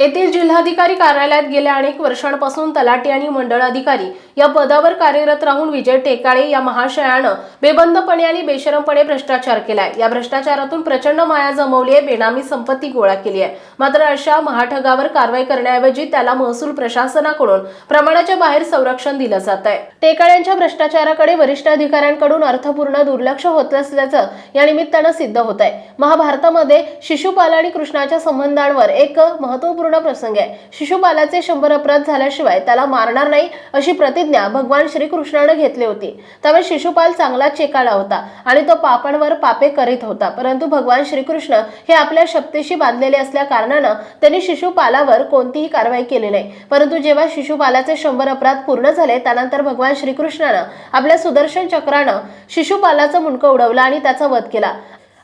येथील जिल्हाधिकारी कार्यालयात गेल्या अनेक वर्षांपासून तलाठी आणि मंडळ अधिकारी या पदावर कार्यरत राहून विजय टेकाळे या महाशयानं बेबंदपणे आणि बेशरमपणे भ्रष्टाचार केलाय. या भ्रष्टाचारातून प्रचंड माया जमवली आहे बेनामी संपत्ती गोळा केली आहे. मात्र अशा महाठगावर कारवाई करण्याऐवजी त्याला महसूल प्रशासनाकडून प्रमाणाच्या बाहेर संरक्षण दिलं जात आहे. टेकाळ्यांच्या भ्रष्टाचाराकडे वरिष्ठ अधिकाऱ्यांकडून अर्थपूर्ण दुर्लक्ष होत असल्याचं या निमित्तानं सिद्ध होत आहे. महाभारतामध्ये शिशुपाल आणि कृष्णाच्या संबंधांवर एक महत्त्वपूर्ण महत्त्वपूर्ण प्रसंग आहे. शिशुपालाचे शंभर अपराध झाल्याशिवाय त्याला मारणार नाही अशी प्रतिज्ञा भगवान श्रीकृष्णानं घेतली होती. त्यामुळे शिशुपाल चांगला चेकाळा होता आणि तो पापांवर पापे करीत होता. परंतु भगवान श्रीकृष्ण हे आपल्या शक्तीशी बांधलेले असल्या कारणानं त्यांनी शिशुपालावर कोणतीही कारवाई केली नाही. परंतु जेव्हा शिशुपालाचे शंभर अपराध पूर्ण झाले त्यानंतर भगवान श्रीकृष्णानं आपल्या सुदर्शन चक्रानं शिशुपालाचं मुंडकं उडवलं आणि त्याचा वध केला.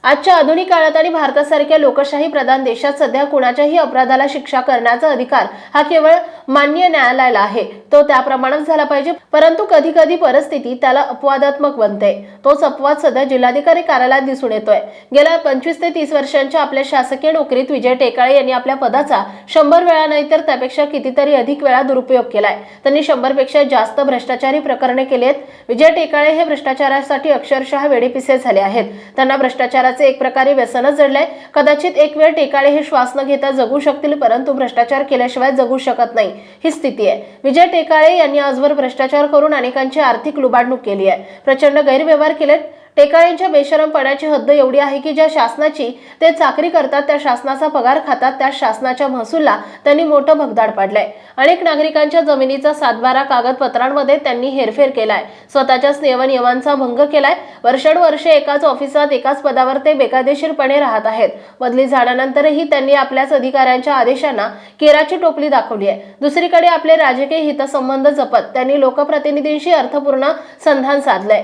आजच्या आधुनिक काळात आणि भारतासारख्या लोकशाही प्रधान देशात सध्या कुणाच्याही अपराधाला शिक्षा करण्याचा अधिकार हा केवळ मान्य न्यायालयाला आहे. तो त्याप्रमाणेच झाला पाहिजे परंतु कधी कधी परिस्थिती त्याला अपवादात्मक बनते. तोच अपवाद सध्या जिल्हाधिकारी कार्यालयात दिसून येतोय. गेल्या पंचवीस ते तीस वर्षांच्या आपल्या शासकीय नोकरीत विजय टेकाळे यांनी आपल्या पदाचा शंभर वेळा नाही तर त्यापेक्षा कितीतरी अधिक वेळा दुरुपयोग केलाय. त्यांनी शंभरपेक्षा जास्त भ्रष्टाचारी प्रकरणे केली आहेत. विजय टेकाळे हे भ्रष्टाचारासाठी अक्षरशः वेडेपिसे झाले आहेत. त्यांना भ्रष्टाचाराचे एक प्रकारे व्यसनच जडलंय. कदाचित एक वेळ टेकाळे हे श्वास न घेता जगू शकतील परंतु भ्रष्टाचार केल्याशिवाय जगू शकत नाही. ही स्थिती आहे. विजय टेकाळे यांनी आजवर भ्रष्टाचार करून अनेकांची आर्थिक लुबाडणूक केली आहे. प्रचंड गैरव्यवहार केलेत. टेकाळ्यांच्या बेशरमपणाची हद्द एवढी आहे की ज्या शासनाची ते चाकरी करतात त्या शासनाचा पगार खातात त्या शासनाच्या महसूलला त्यांनी मोठं भगदाड पाडलंय. अनेक नागरिकांच्या जमिनीचा सातबारा कागदपत्रांमध्ये त्यांनी हेरफेर केलाय. स्वतःच्याच नियमनियमांचा भंग केलाय. वर्षानुवर्षे एकाच ऑफिसात एकाच पदावर ते बेकायदेशीरपणे राहत आहेत. बदली झाल्यानंतरही त्यांनी आपल्याच अधिकाऱ्यांच्या आदेशांना केराची टोपली दाखवली आहे. दुसरीकडे आपले राजकीय हितसंबंध जपत त्यांनी लोकप्रतिनिधींशी अर्थपूर्ण संधान साधलंय.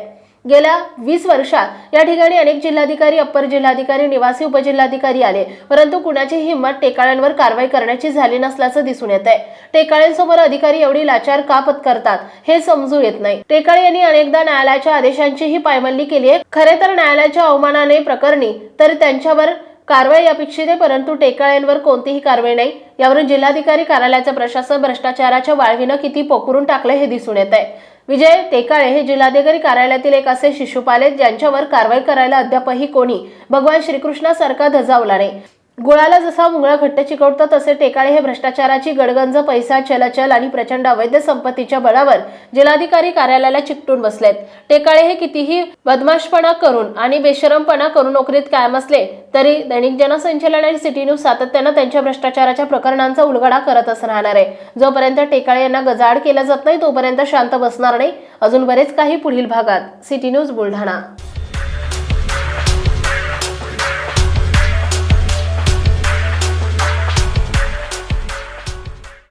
गेल्या वीस वर्षात या ठिकाणी अनेक जिल्हाधिकारी अप्पर जिल्हाधिकारी निवासी उपजिल्हाधिकारी आले. परंतु कुणाची हिंमत टेकाळ्यांवर कारवाई करण्याची झाली नसल्याचं दिसून येत आहे टेकाळ्यांसमोर अधिकारी एवढी लाचार का पत्करतात हे समजू येत नाही. टेकाळे यांनी अनेकदा न्यायालयाच्या आदेशांचीही पायमल्ली केली आहे खरे तर न्यायालयाच्या अवमानाने प्रकरणी तर त्यांच्यावर कारवाई अपेक्षित आहे परंतु टेकाळ्यांवर कोणतीही कारवाई नाही. यावरून जिल्हाधिकारी कार्यालयाचं प्रशासन भ्रष्टाचाराच्या वाळवीनं किती पोखरून टाकलं हे दिसून येत आहे. विजय टेकाळे हे जिल्हाधिकारी कार्यालयातील एक असे शिशुपाल आहेत ज्यांच्यावर कारवाई करायला अद्यापही कोणी भगवान श्रीकृष्णासारखा धजावला नाही. गुळाला जसा मुंगळा घट्ट चिकवतं तसे टेकाळे हे भ्रष्टाचाराची गडगंज पैसा चलचल आणि प्रचंड अवैध संपत्तीच्या बळावर जिल्हाधिकारी कार्यालयाला चिकटून बसलेत. टेकाळे हे कितीही बदमाशपणा करून आणि बेशरमपणा करून नोकरीत कायम असले तरी दैनिक जनसंचलन आणि सिटी न्यूज सातत्यानं त्यांच्या भ्रष्टाचाराच्या प्रकरणांचा उलगडा करतच राहणार आहे. जोपर्यंत टेकाळे यांना गजाड केला जात नाही तोपर्यंत शांत बसणार नाही. अजून बरेच काही पुढील भागात. City news Buldhana.